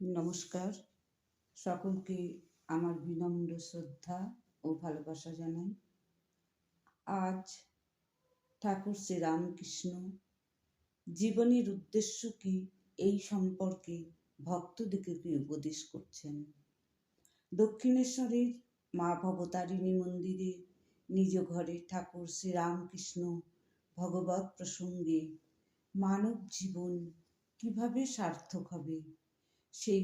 নমস্কার। সকলকে আমার বিনম্র শ্রদ্ধা ও ভালোবাসা জানাই। আজ ঠাকুর শ্রীরামকৃষ্ণ জীবনের উদ্দেশ্য কি এই সম্পর্কে ভক্তদিগকে উপদেশ করছেন। দক্ষিণেশ্বরের মা ভবতারিণী মন্দিরে নিজ ঘরে ঠাকুর শ্রীরামকৃষ্ণ ভগবত প্রসঙ্গে মানব জীবন কীভাবে সার্থক হবে সেই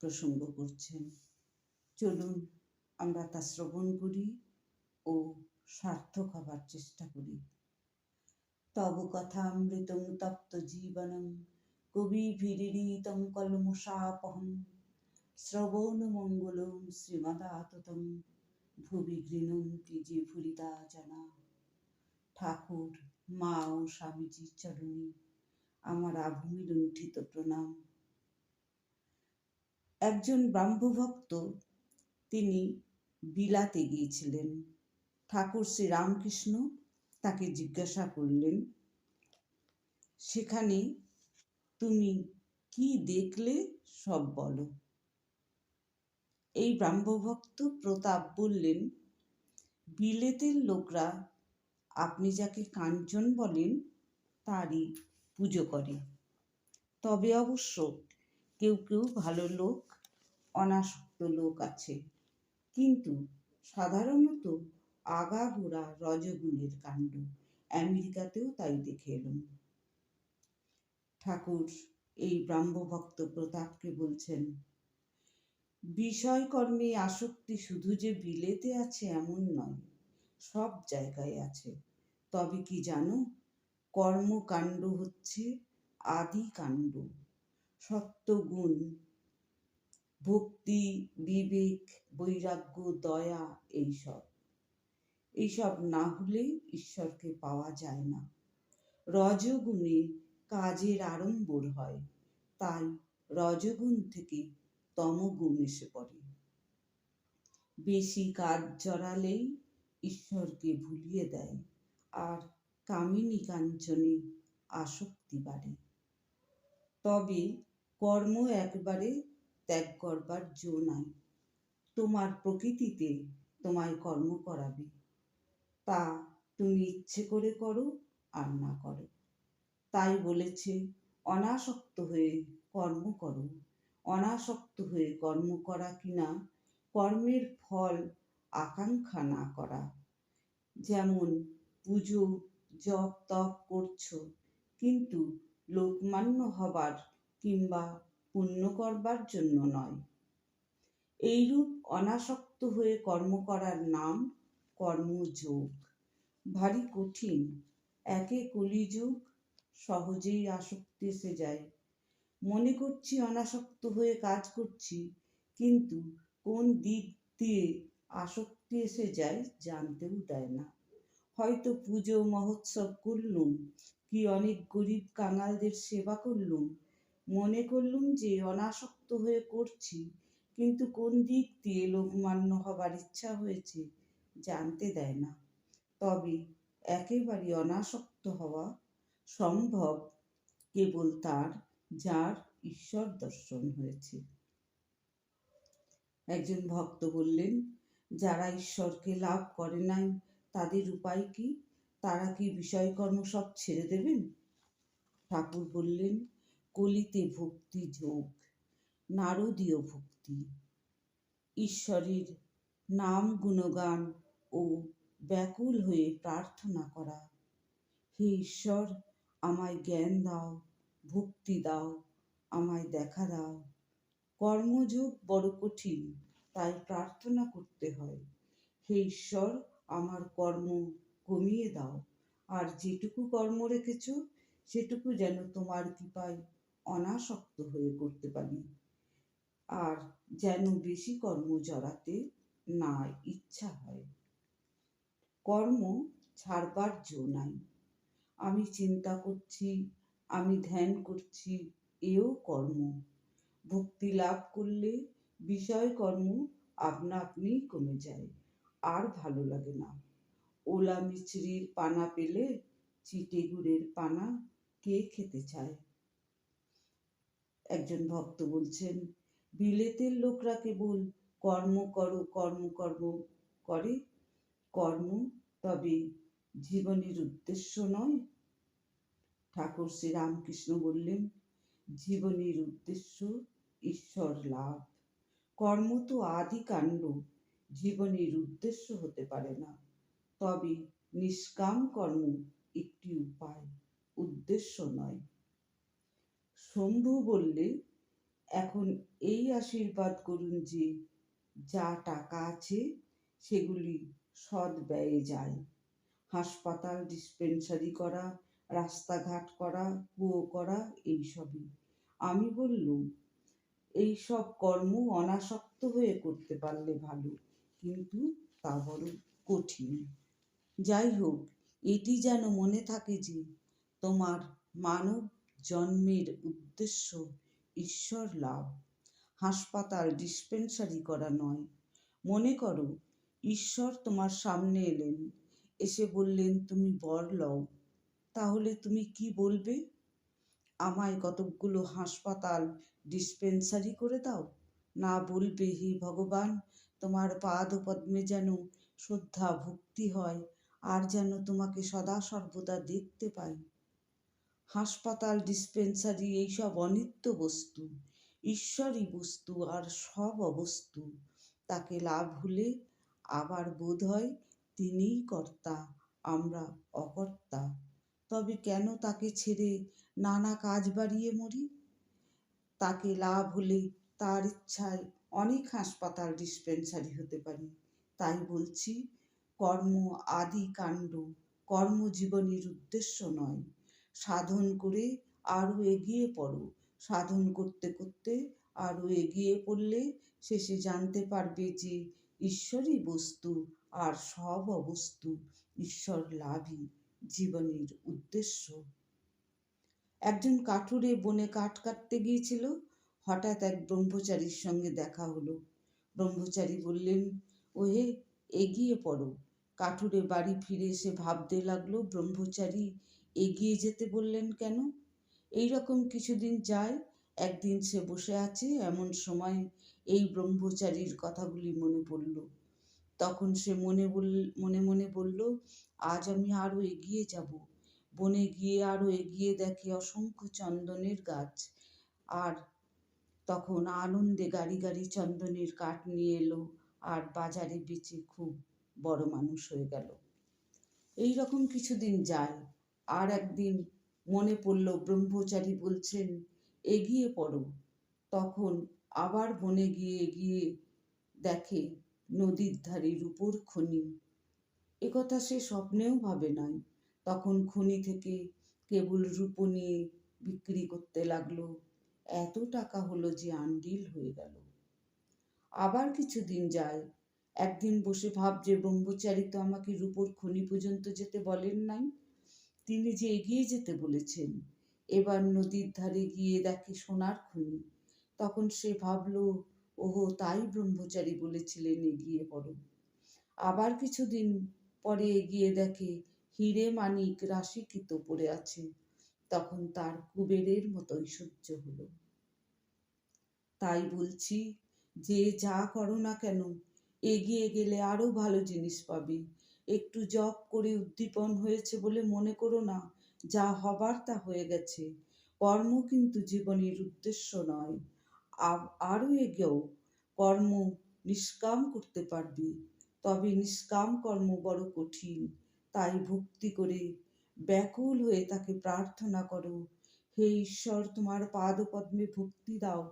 প্রসঙ্গ করছেন চলুন আমরা তা শ্রবণ করি ও সার্থক হবার চেষ্টা করি। তব কথামৃতং তপ্ত জীবনম কবি ভিরিতং কলমশাপহম শ্রবণ মঙ্গলম শ্রীমদাততম ভুবি গৃণন্তি যে ভুরিতা জানা। ঠাকুর, মা ও স্বামীজির চরণে আমার আভূমি লুণ্ঠিত প্রণাম। একজন ব্রাহ্মভক্ত, তিনি বিলাতে গিয়েছিলেন। ঠাকুর শ্রী রামকৃষ্ণ তাকে জিজ্ঞাসা করলেন, সেখানে তুমি কি দেখলে সব বলো? এই ব্রাহ্মভক্ত প্রতাপ বললেন, বিলেতের লোকরা আপনি যাকে কাঞ্চন বলেন, তারই পুজো করে। তবে অবশ্য কেউ কেউ ভালো লোক অনাসক্ত লোক আছে। কিন্তু সাধারণত আগাগোড়া রজগুণের কাণ্ড। আমেরিকাতেও তাই দেখে এলাম। ঠাকুর, এই ব্রাহ্মভক্ত প্রতাপকে বলছেন, বিষয়কর্মে আসক্তি শুধু যে বিলেতে আছে এমন নয়, সব জায়গায় আছে। তবে কি জানো, কর্মকাণ্ড হচ্ছে আদি কাণ্ড সত্যগুণ ভক্তি, বিবেক, বৈরাগ্য, দয়া এইসব। এইসব না হলে ঈশ্বরকে পাওয়া যায় না। রজগুণে কাজের আড়ম্বর হয়, তাই রজগুণ থেকে তমগুণ এসে পড়ে। বেশি কাজ জড়ালেই ঈশ্বরকে ভুলিয়ে দেয়, আর কামিনী কাঞ্চনে আসক্তি বাড়ে। তবে কর্ম একবারে ত্যাগ করবার জো নাই। তোমার প্রকৃতিতে তোমায় কর্ম করাবে। তা তুমি ইচ্ছে করে করো আর না করো। তাই বলেছে, অনাসক্ত হয়ে কর্ম করো। অনাসক্ত হয়ে কর্ম করা কিনা, কর্মের ফল আকাঙ্ক্ষা না করা। যেমন পুজো জপ তপ করছ, কিন্তু লোকমান্য হবার কিংবা পুণ্য করবার জন্য নয়। এইরূপ অনাসক্ত হয়ে কর্ম করার নাম কর্মযোগ ভারী কঠিন, একে কলিযুগ সহজেই আসক্তি এসে যায়। মনে করছি অনাসক্ত হয়ে কাজ করছি, কিন্তু কোন দিক দিয়ে আসক্তি এসে যায় জানতেও দেয় না। হয়তো পুজো, মহোৎসব করলুম, কি অনেক গরিব কাঙালদের সেবা করলুম মনে করলুম যে অনাসক্ত হয়ে করছি, কিন্তু কোন দিক দিয়ে লোকমান্য হবার ইচ্ছা হয়েছে জানতে দেয় না। তবে একেবারে অনাসক্ত হওয়া সম্ভব কেবল তার, যার ঈশ্বর দর্শন হয়েছে। একজন ভক্ত বললেন, যারা ঈশ্বরকে লাভ করে নাই, তাদের উপায় কি? তারা কি বিষয়কর্ম সব ছেড়ে দেবেন? ঠাকুর বললেন কলিতে ভক্তি যোগ, নারদীয় ভক্তি। ঈশ্বরের নাম গুণগান ও ব্যাকুল হয়ে প্রার্থনা করা। হে ঈশ্বর, আমায় জ্ঞান দাও, ভক্তি দাও, আমায় দেখা দাও। কর্মযোগ বড় কঠিন, তাই প্রার্থনা করতে হয়। হে ঈশ্বর, আমার কর্ম কমিয়ে দাও। আর যেটুকু কর্ম রেখেছ, সেটুকু যেন তোমার কৃপায় অনাসক্ত হয়ে করতে পারি। আর যেন বেশি কর্ম জড়াতে না ইচ্ছা হয়। কর্ম ছাড়বার জো নাই। আমি চিন্তা করছি, আমি ধ্যান করছি, এও কর্ম। ভক্তি লাভ করলে বিষয় কর্ম আপনা আপনিই কমে যায়, আর ভালো লাগে না। ওলা মিছরির পানা পেলে চিটে গুড়ের পানা কে খেতে চায়? একজন ভক্ত বলছেন, বিলেতের লোকরা কেবল কর্ম করো, কর্ম কর্ম করে, কর্ম তবে জীবনের উদ্দেশ্য নয়। ঠাকুর শ্রী রামকৃষ্ণ বললেন, জীবনের উদ্দেশ্য ঈশ্বর লাভ। কর্ম তো আদি কাণ্ড, জীবনের উদ্দেশ্য হতে পারে না। তবে নিষ্কাম কর্ম একটি উপায়, উদ্দেশ্য নয়। শম্ভু বললে, এখন এই আশীর্বাদ করুন যে, যা টাকা আছে, সেগুলি সৎ ব্যয়ে যায়। হাসপাতাল ডিসপেন্সারি করা, রাস্তাঘাট করা, কুয়ো করা এইসবই আমি বললুম এইসব কর্ম অনাসক্ত হয়ে করতে পারলে ভালো, কিন্তু তা বড় কঠিন। যাই হোক, এটি যেন মনে থাকে যে, তোমার মানব জন্মের উদ্দেশ্য ঈশ্বর লাভ। হাসপাতাল ডিসপেন্সারি করা নয়। মনে করো, ঈশ্বর তোমার সামনে এলেন। এসে বললেন, তুমি বর লও। তাহলে তুমি কি বলবে? আমায় কতকগুলো হাসপাতাল ডিসপেন্সারি করে দাও। না বলবে, হে ভগবান, তোমার পাদ পদ্মে যেন শ্রদ্ধা ভক্তি হয়, আর যেন তোমাকে সদা সর্বদা দেখতে পাই। হাসপাতাল ডিসপেন্সারি এইসব অনিত্য বস্তু ঈশ্বরই বস্তু আর সব অবস্তু। তাকে লাভ হলে আবার বোধ হয় তিনিই কর্তা, আমরা অকর্তা। তবে কেন তাকে ছেড়ে নানা কাজ বাড়িয়ে মরি? তাকে লাভ হলে তার ইচ্ছায় অনেক হাসপাতাল ডিসপেন্সারি হতে পারে। তাই বলছি, কর্ম আদি কাণ্ড কর্মজীবনের উদ্দেশ্য নয়। সাধন করে আরও এগিয়ে পড়ো। সাধন করতে করতে আরও এগিয়ে পড়লে শেষে জানতে পারবে যে ঈশ্বরই বস্তু আর সব অবস্তু ঈশ্বর লাভই জীবনের উদ্দেশ্য। একজন কাঠুরে বনে কাঠ কাটতে গিয়েছিল। হঠাৎ এক ব্রহ্মচারীর সঙ্গে দেখা হলো। ব্রহ্মচারী বললেন, ওহে, এগিয়ে পড়ো। কাঠুরে বাড়ি ফিরে এসে ভাবতে লাগল, ব্রহ্মচারী এগিয়ে যেতে বললেন কেন? এই রকম কিছুদিন যায়, একদিন সে বসে আছে, এমন সময় এই ব্রহ্মচারীর কথাগুলি মনে পড়ল। তখন সে মনে বল, মনে মনে বলল, আজ আমি আরও এগিয়ে যাব। বনে গিয়ে আরও এগিয়ে দেখে অসংখ্য চন্দনের গাছ। আর তখন আনন্দে গাড়ি গাড়ি চন্দনের কাঠ নিয়ে এলো, আর বাজারে বেচে খুব বড় মানুষ হয়ে গেল। এই রকম কিছুদিন যায়। আর একদিন মনে পড়ল ব্রহ্মচারী বলছেন, এগিয়ে পড়ো। তখন আবার বনে গিয়ে এগিয়ে দেখে নদীর ধারে রূপোর খনি। একথা সে স্বপ্নেও ভাবে নাই। তখন খনি থেকে কেবল রূপো নিয়ে বিক্রি করতে লাগল। এত টাকা হলো যে আন্ডিল হয়ে গেল। আবার কিছুদিন যায়। একদিন বসে ভাব যে ব্রহ্মচারী তো আমাকে রূপোর খনি পর্যন্ত যেতে বলেন নাই? তিনি যে এগিয়ে যেতে বলেছেন, এবার নদীর ধারে গিয়ে দেখে সোনার খনি। তখন সে ভাবলো, ওহো, তাই ব্রহ্মচারী বলেছিলেন এগিয়ে পড়ো। আবার কিছুদিন পরে এগিয়ে দেখে হিরে মানিক রাশিকৃত পড়ে আছে। তখন তার কুবেরের মতোই সহ্য হল। তাই বলছি, যে যা করো না কেন, এগিয়ে গেলে আরও ভালো জিনিস পাবে। একটু জপ করে উদ্দীপন হয়েছে বলে মনে করো না, যা হবার তা হয়ে গেছে। কর্ম কিন্তু জীবনের উদ্দেশ্য নয়। আরও এগেও, কর্ম নিষ্কাম করতে পারবে, তবে নিষ্কাম কর্ম বড় কঠিন। তাই ভক্তি করে ব্যাকুল হয়ে তাকে প্রার্থনা করো, হে ঈশ্বর, তোমার পাদপদ্মে ভক্তি দাও,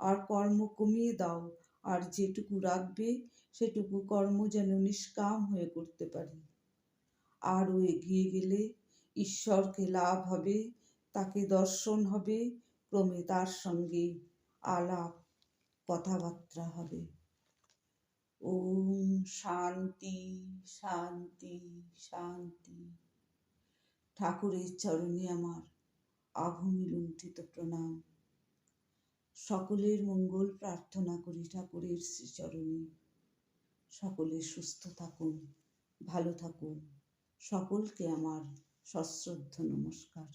আর কর্ম কমিয়ে দাও, আর যেটুকু রাখবে সেটুকু কর্ম যেন নিষ্কাম হয়ে করতে পারি। আরও এগিয়ে গেলে ঈশ্বরকে লাভ হবে, তাকে দর্শন হবে, ক্রমে তার সঙ্গে আলাপ কথাবার্তা হবে। ওম শান্তি শান্তি শান্তি। ঠাকুরের চরণে আমার আভূমি লুণ্ঠিত প্রণাম। সকলের মঙ্গল প্রার্থনা করি ঠাকুরের শ্রীচরণে। সকলে সুস্থ থাকুন ভালো থাকুন। সকলকে আমার সশ্রদ্ধ নমস্কার।